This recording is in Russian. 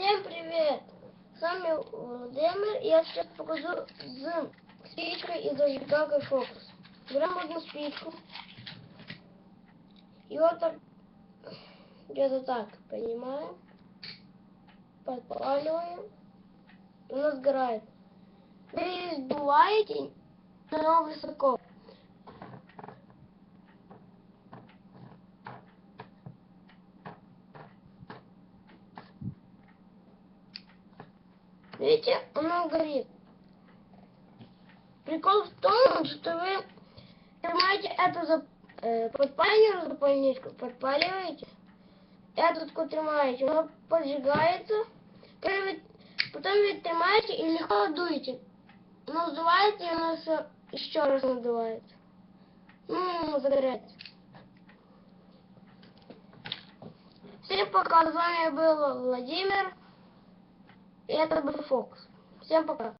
Всем привет! С вами Владимир, и я сейчас покажу с спичкой и зажигалкой фокус. Берем одну спичку, и вот так, где-то так, понимаем, подпаливаем, и она сгорает. Вы сдуваете, но высоко. Видите, она горит. Прикол в том, что вы снимаете это за э, подпаливаете запальничку, подпаливаете, этот тримаете, она поджигается, потом вы, тримаете и легко дуете. Но сдуваете, и она все еще раз надувается. Ну, загорается. Всем пока, с вами был Владимир. И это был Фокус. Всем пока.